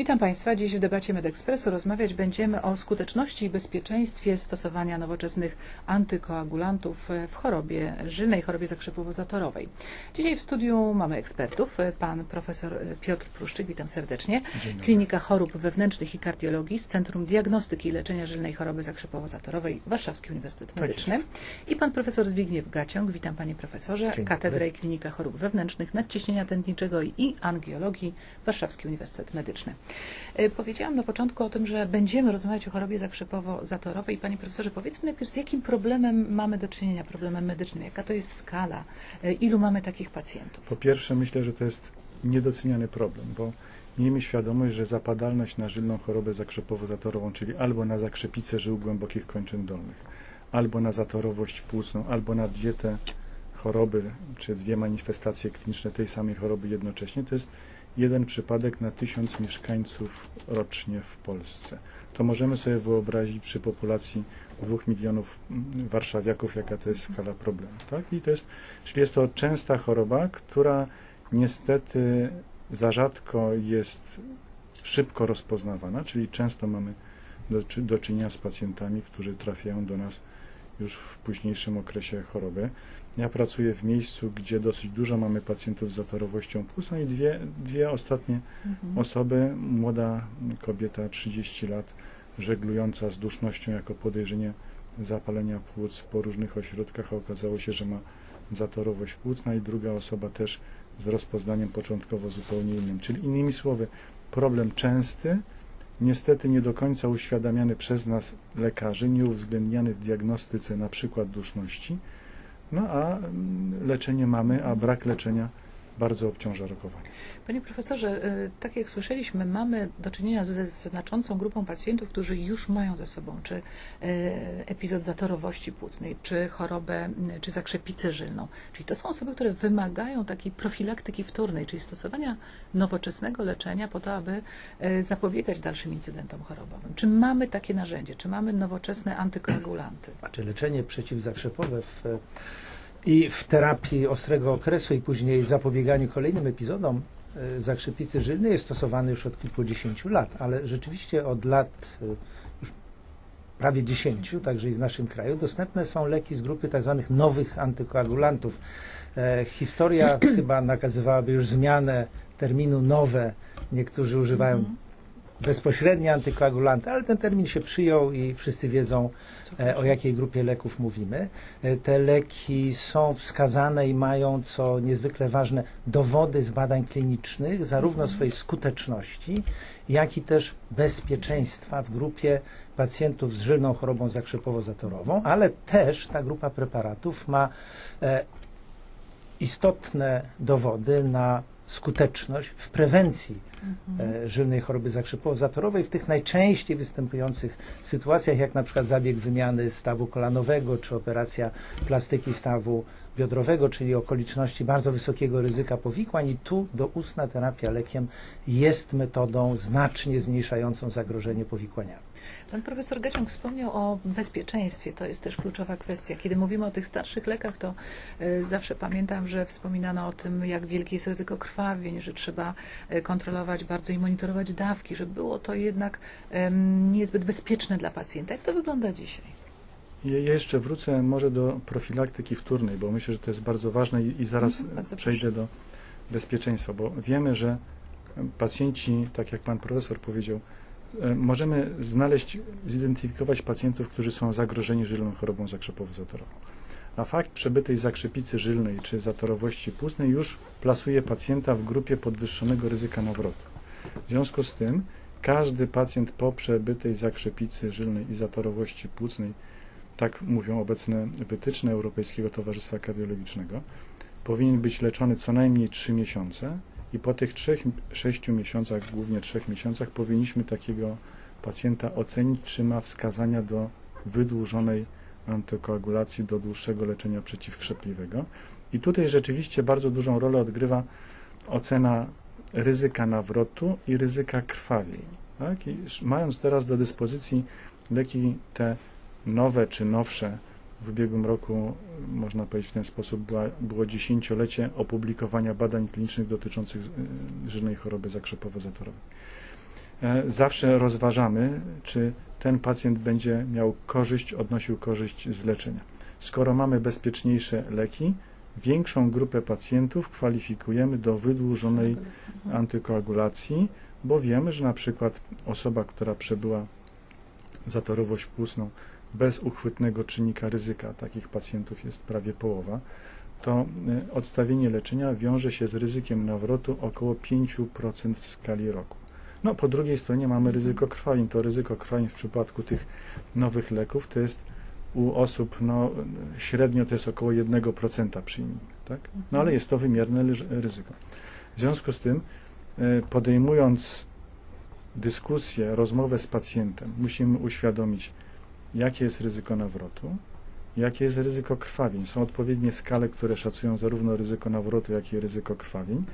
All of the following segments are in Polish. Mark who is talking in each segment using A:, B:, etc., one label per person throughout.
A: Witam Państwa. Dziś w debacie MedExpressu rozmawiać będziemy o skuteczności i bezpieczeństwie stosowania nowoczesnych antykoagulantów w chorobie żylnej, chorobie zakrzepowo-zatorowej. Dzisiaj w studiu mamy ekspertów. Pan profesor Piotr Pruszczyk, witam serdecznie. Klinika Chorób Wewnętrznych i Kardiologii z Centrum Diagnostyki i Leczenia Żylnej Choroby Zakrzepowo-Zatorowej Warszawski Uniwersytet
B: Tak
A: Medyczny. I pan profesor Zbigniew Gaciąg, witam panie profesorze. Katedra i Klinika Chorób Wewnętrznych, Nadciśnienia Tętniczego i Angiologii Warszawski Uniwersytet Medyczny. E, Powiedziałam na początku o tym, że będziemy rozmawiać o chorobie zakrzepowo-zatorowej. Panie profesorze, powiedzmy najpierw, z jakim problemem mamy do czynienia, problemem medycznym? Jaka to jest skala? E, Ilu mamy takich pacjentów?
B: Po pierwsze, myślę, że to jest niedoceniany problem, bo miejmy świadomość, że zapadalność na żylną chorobę zakrzepowo-zatorową, czyli albo na zakrzepicę żył głębokich kończyn dolnych, albo na zatorowość płucną, albo na dwie te choroby, czy dwie manifestacje kliniczne tej samej choroby jednocześnie, to jest jeden przypadek na tysiąc mieszkańców rocznie w Polsce. To możemy sobie wyobrazić przy populacji dwóch milionów mm, warszawiaków, jaka to jest skala problemu. Tak? I to jest, czyli jest to częsta choroba, która niestety za rzadko jest szybko rozpoznawana, czyli często mamy do, do czynienia z pacjentami, którzy trafiają do nas już w późniejszym okresie choroby. Ja pracuję w miejscu, gdzie dosyć dużo mamy pacjentów z zatorowością płucną i dwie, dwie ostatnie
A: Mhm.
B: osoby, młoda kobieta, 30 lat, żeglująca z dusznością jako podejrzenie zapalenia płuc po różnych ośrodkach, a okazało się, że ma zatorowość płucna i druga osoba też z rozpoznaniem początkowo zupełnie innym. Czyli innymi słowy, problem częsty, niestety nie do końca uświadamiany przez nas lekarzy, nie uwzględniany w diagnostyce na przykład duszności, no a mm, leczenie mamy, a brak leczenia bardzo obciąża rokowanie.
A: Panie profesorze, e, tak jak słyszeliśmy, mamy do czynienia ze znaczącą grupą pacjentów, którzy już mają ze sobą czy e, epizod zatorowości płucnej, czy chorobę, czy zakrzepicę żylną. Czyli to są osoby, które wymagają takiej profilaktyki wtórnej, czyli stosowania nowoczesnego leczenia po to, aby e, zapobiegać dalszym incydentom chorobowym. Czy mamy takie narzędzie? Czy mamy nowoczesne antykoagulanty?
C: czy leczenie przeciwzakrzepowe w, i w terapii ostrego okresu i później zapobieganiu kolejnym epizodom e, zakrzepicy żylnej jest stosowane już od kilkudziesięciu lat, ale rzeczywiście od lat e, już prawie dziesięciu, także i w naszym kraju, dostępne są leki z grupy tzw. nowych antykoagulantów. E, Historia chyba nakazywałaby już zmianę terminu nowe. Niektórzy używają
A: Mhm.
C: Bezpośrednie antykoagulanty, ale ten termin się przyjął i wszyscy wiedzą, e, o jakiej grupie leków mówimy. E, Te leki są wskazane i mają, co niezwykle ważne, dowody z badań klinicznych, zarówno
A: Mhm.
C: swojej skuteczności, jak i też bezpieczeństwa w grupie pacjentów z żylną chorobą zakrzepowo-zatorową, ale też ta grupa preparatów ma e, istotne dowody na skuteczność w prewencji
A: Mhm.
C: e, żylnej choroby zakrzepowo-zatorowej w tych najczęściej występujących sytuacjach, jak na przykład zabieg wymiany stawu kolanowego, czy operacja plastyki stawu biodrowego, czyli okoliczności bardzo wysokiego ryzyka powikłań i tu doustna terapia lekiem jest metodą znacznie zmniejszającą zagrożenie powikłaniami.
A: Pan profesor Gaciąg wspomniał o bezpieczeństwie. To jest też kluczowa kwestia. Kiedy mówimy o tych starszych lekach, to e, zawsze pamiętam, że wspominano o tym, jak wielkie jest ryzyko krwawień, że trzeba e, kontrolować bardzo i monitorować dawki, że było to jednak niezbyt bezpieczne dla pacjenta. Jak to wygląda dzisiaj?
B: Ja jeszcze wrócę może do profilaktyki wtórnej, bo myślę, że to jest bardzo ważne i, i zaraz
A: Mhm,
B: przejdę do bezpieczeństwa, bo wiemy, że pacjenci, tak jak pan profesor powiedział, e, możemy znaleźć, zidentyfikować pacjentów, którzy są zagrożeni żylną chorobą zakrzepowo-zatorową. A fakt przebytej zakrzepicy żylnej czy zatorowości płucnej już plasuje pacjenta w grupie podwyższonego ryzyka nawrotu. W związku z tym każdy pacjent po przebytej zakrzepicy żylnej i zatorowości płucnej tak mówią obecne wytyczne Europejskiego Towarzystwa Kardiologicznego, powinien być leczony co najmniej 3 miesiące i po tych 3-6 miesiącach, głównie 3 miesiącach, powinniśmy takiego pacjenta ocenić, czy ma wskazania do wydłużonej antykoagulacji, do dłuższego leczenia przeciwkrzepliwego. I tutaj rzeczywiście bardzo dużą rolę odgrywa ocena ryzyka nawrotu i ryzyka krwawień. Tak? I mając teraz do dyspozycji leki te nowe czy nowsze, w ubiegłym roku, można powiedzieć w ten sposób, była, było dziesięciolecie opublikowania badań klinicznych dotyczących y, żylnej choroby zakrzepowo-zatorowej. e, zawsze rozważamy, czy ten pacjent będzie miał korzyść, odnosił korzyść z leczenia. Skoro mamy bezpieczniejsze leki, większą grupę pacjentów kwalifikujemy do wydłużonej antykoagulacji, bo wiemy, że na przykład osoba, która przebyła zatorowość płucną bez uchwytnego czynnika ryzyka, takich pacjentów jest prawie połowa, to y, odstawienie leczenia wiąże się z ryzykiem nawrotu około 5% w skali roku. No, po drugiej stronie mamy ryzyko krwawień. To ryzyko krwawień w przypadku tych nowych leków to jest u osób, no, średnio to jest około 1% przyjmijmy, tak? No, ale jest to wymierne ryzyko. W związku z tym, y, podejmując dyskusję, rozmowę z pacjentem, musimy uświadomić, jakie jest ryzyko nawrotu, jakie jest ryzyko krwawień. Są odpowiednie skale, które szacują zarówno ryzyko nawrotu, jak i ryzyko krwawień.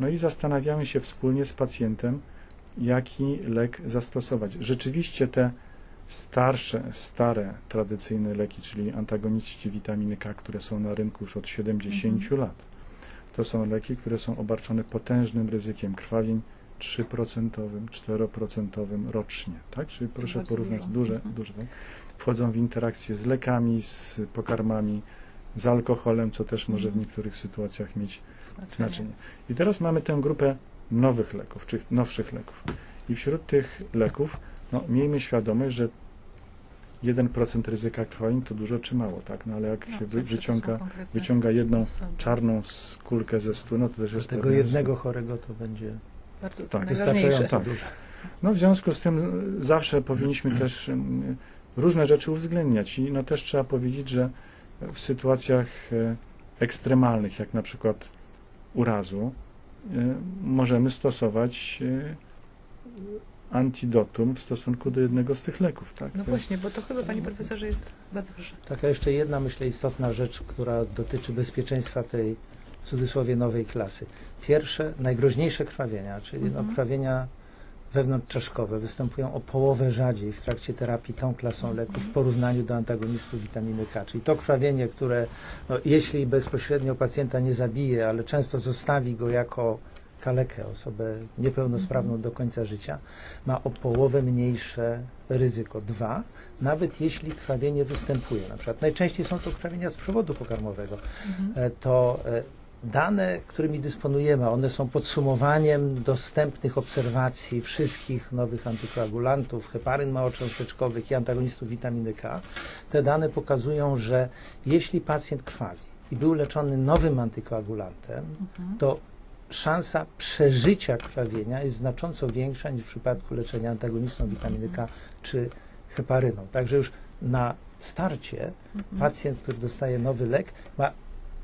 B: No i zastanawiamy się wspólnie z pacjentem, jaki lek zastosować. Rzeczywiście te starsze, stare, tradycyjne leki, czyli antagoniści witaminy K, które są na rynku już od 70 lat, to są leki, które są obarczone potężnym ryzykiem krwawień 3%, 4% rocznie. Tak? Czyli proszę
A: Bardzo
B: porównać
A: dużo.
B: duże,
A: Mhm.
B: duże. Tak? Wchodzą w interakcje z lekami, z pokarmami, z alkoholem, co też może w
A: Mhm.
B: niektórych sytuacjach mieć
A: Znaczenie.
B: znaczenie. I teraz mamy tę grupę nowych leków, czy nowszych leków. I wśród tych leków, no, miejmy świadomość, że 1% ryzyka krwawień to dużo czy mało, tak? No ale jak
A: No,
B: się
A: to
B: wy, wyciąga, wyciąga jedną
A: osoby.
B: czarną skórkę ze stu, no to też
C: Do
B: jest
C: tego
B: pewne-
C: jednego chorego to będzie
A: Bardzo
B: Tak,
C: wystarczająco
B: Tak.
C: dużo.
B: No w związku z tym y, zawsze powinniśmy też y, różne rzeczy uwzględniać i no też trzeba powiedzieć, że w sytuacjach y, ekstremalnych, jak na przykład urazu, y, możemy stosować antidotum w stosunku do jednego z tych leków, tak?
A: No właśnie, bo to chyba, panie profesorze, jest bardzo proszę.
C: Taka jeszcze jedna, myślę, istotna rzecz, która dotyczy bezpieczeństwa tej, w cudzysłowie, nowej klasy. Pierwsze, najgroźniejsze krwawienia, czyli no,
A: Mhm.
C: krwawienia wewnątrzczaszkowe, występują o połowę rzadziej w trakcie terapii tą klasą leków w porównaniu do antagonistów witaminy K. Czyli to krwawienie, które no, jeśli bezpośrednio pacjenta nie zabije, ale często zostawi go jako kalekę, osobę niepełnosprawną do końca życia, ma o połowę mniejsze ryzyko. Dwa, nawet jeśli krwawienie występuje, na przykład najczęściej są to krwawienia z przewodu pokarmowego, e, to e, dane, którymi dysponujemy, one są podsumowaniem dostępnych obserwacji wszystkich nowych antykoagulantów, heparyn małocząsteczkowych i antagonistów witaminy K. Te dane pokazują, że jeśli pacjent krwawi i był leczony nowym antykoagulantem,
A: Mhm.
C: to szansa przeżycia krwawienia jest znacząco większa niż w przypadku leczenia antagonistą witaminy K czy heparyną. Także już na starcie
A: Mhm.
C: pacjent, który dostaje nowy lek, ma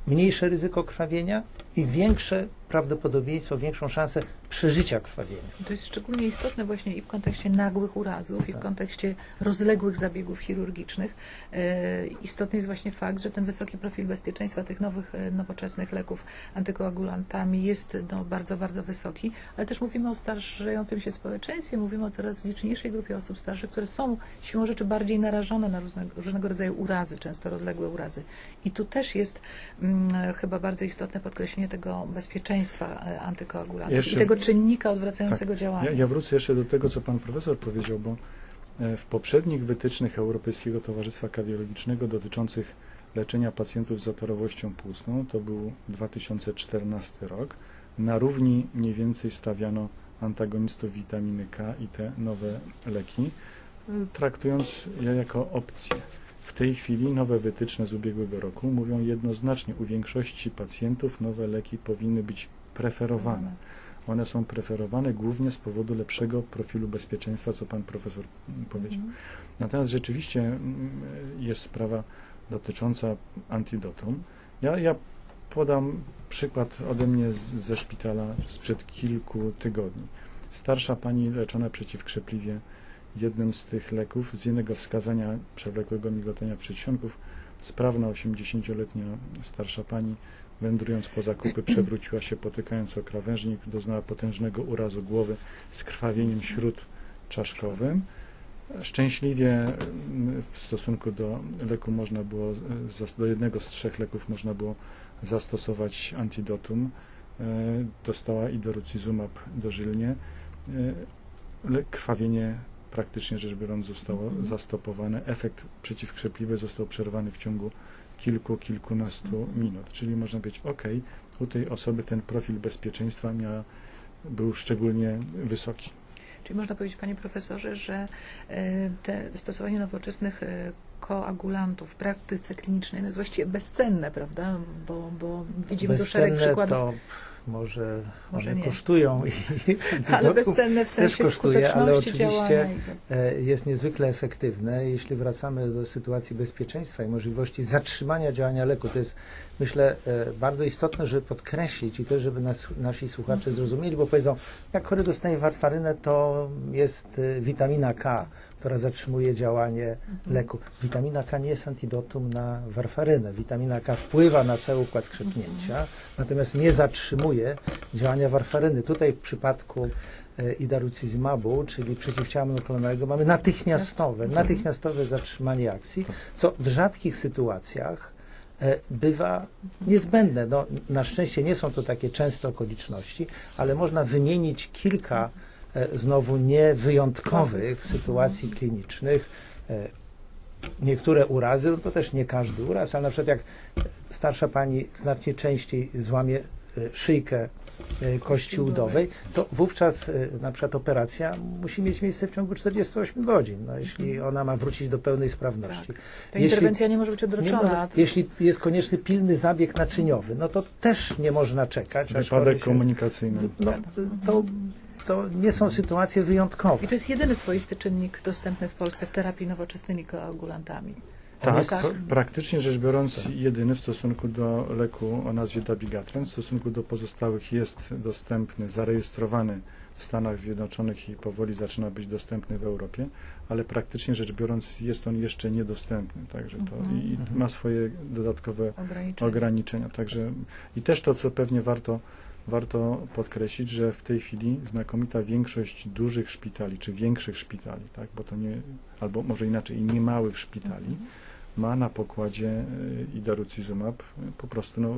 C: mniejsze ryzyko krwawienia i większe prawdopodobieństwo, większą szansę przeżycia krwawienia.
A: To jest szczególnie istotne właśnie i w kontekście nagłych urazów, i w
C: Tak.
A: kontekście rozległych zabiegów chirurgicznych. E, Istotny jest właśnie fakt, że ten wysoki profil bezpieczeństwa tych nowych, e, nowoczesnych leków antykoagulantami jest no, bardzo, bardzo wysoki, ale też mówimy o starzejącym się społeczeństwie, mówimy o coraz liczniejszej grupie osób starszych, które są siłą rzeczy bardziej narażone na różnego, różnego rodzaju urazy, często rozległe urazy. I tu też jest mm, chyba bardzo istotne podkreślenie tego bezpieczeństwa e, antykoagulantów
B: Jeszcze-
A: i tego czynnika odwracającego działania.
B: Ja, ja wrócę jeszcze do tego, co pan profesor powiedział, bo e, w poprzednich wytycznych Europejskiego Towarzystwa Kardiologicznego dotyczących leczenia pacjentów z zatorowością płucną, to był 2014 rok, na równi mniej więcej stawiano antagonistów witaminy K i te nowe leki, e, traktując je jako opcję. W tej chwili nowe wytyczne z ubiegłego roku mówią jednoznacznie, u większości pacjentów nowe leki powinny być preferowane. One są preferowane głównie z powodu lepszego profilu bezpieczeństwa, co pan profesor powiedział.
A: Mhm.
B: Natomiast rzeczywiście mm, jest sprawa dotycząca antidotum. Ja, ja podam przykład ode mnie z, ze szpitala sprzed kilku tygodni. Starsza pani leczona przeciwkrzepliwie jednym z tych leków, z jednego wskazania przewlekłego migotania przedsionków, sprawna 80-letnia starsza pani wędrując po zakupy przewróciła się potykając o krawężnik, doznała potężnego urazu głowy z krwawieniem śródczaszkowym. Szczęśliwie mm, w stosunku do leku można było, do jednego z trzech leków można było zastosować antidotum. E, Dostała idorucizumab dożylnie. E, krwawienie praktycznie rzecz biorąc zostało
A: Mhm.
B: zastopowane. Efekt przeciwkrzepliwy został przerwany w ciągu kilku, kilkunastu
A: Mhm.
B: minut. Czyli można być ok, u tej osoby ten profil bezpieczeństwa miał, był szczególnie wysoki.
A: Czyli można powiedzieć, panie profesorze, że e, te stosowanie nowoczesnych e, koagulantów w praktyce klinicznej no jest właściwie bezcenne, prawda? Bo, bo widzimy tu szereg
C: Bezcenne
A: przykładów,
C: to może,
A: Może
C: one
A: nie.
C: kosztują i,
A: ale bezcenne w sensie
C: kosztuje, ale oczywiście
A: i-
C: e, jest niezwykle efektywne. Jeśli wracamy do sytuacji bezpieczeństwa i możliwości zatrzymania działania leku, to jest myślę e, bardzo istotne, żeby podkreślić i też, żeby nas, nasi słuchacze
A: Mhm.
C: zrozumieli, bo powiedzą, jak chory dostaje warfarynę, to jest e, witamina K, która zatrzymuje działanie
A: Mhm.
C: leku. Witamina K nie jest antidotum na warfarynę. Witamina K wpływa na cały układ krzepnięcia, natomiast nie zatrzymuje działania warfaryny. Tutaj w przypadku e, idarucizmabu, czyli przeciwciała monoklonalnego, mamy natychmiastowe,
A: Mhm.
C: natychmiastowe zatrzymanie akcji, co w rzadkich sytuacjach e, bywa niezbędne. No, na szczęście nie są to takie częste okoliczności, ale można wymienić kilka e, znowu niewyjątkowych sytuacji klinicznych. E, Niektóre urazy, no to też nie każdy uraz, ale na przykład jak starsza pani znacznie częściej złamie e, szyjkę e, kości udowej, to wówczas e, na przykład operacja musi mieć miejsce w ciągu 48 godzin, no, jeśli ona ma wrócić do pełnej sprawności.
A: Ta
C: Jeśli-
A: interwencja nie może być odroczona.
C: może, jeśli jest konieczny pilny zabieg naczyniowy, no to też nie można czekać.
B: Wypadek
C: się-
B: komunikacyjny.
C: No, to, to nie są sytuacje wyjątkowe.
A: I to jest jedyny swoisty czynnik dostępny w Polsce w terapii nowoczesnymi koagulantami.
B: Tak,
A: Tak.
B: pra- praktycznie rzecz biorąc jedyny w stosunku do leku o nazwie Dabigatran, w stosunku do pozostałych jest dostępny, zarejestrowany w Stanach Zjednoczonych i powoli zaczyna być dostępny w Europie, ale praktycznie rzecz biorąc jest on jeszcze niedostępny, także to
A: Mhm.
B: i, i ma swoje dodatkowe
A: Ograniczenia.
B: ograniczenia, także i też to, co pewnie warto warto podkreślić, że w tej chwili znakomita większość dużych szpitali, czy większych szpitali, tak, bo to nie, albo może inaczej, i niemałych szpitali,
A: Mhm.
B: ma na pokładzie y, idarucizumab. Po prostu, no,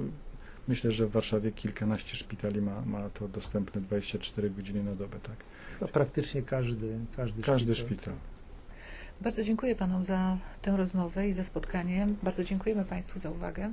B: myślę, że w Warszawie kilkanaście szpitali ma, ma to dostępne 24 godziny na dobę, tak.
C: To praktycznie każdy, każdy,
B: Każdy szpital.
A: Bardzo dziękuję panom za tę rozmowę i za spotkanie. Bardzo dziękujemy państwu za uwagę.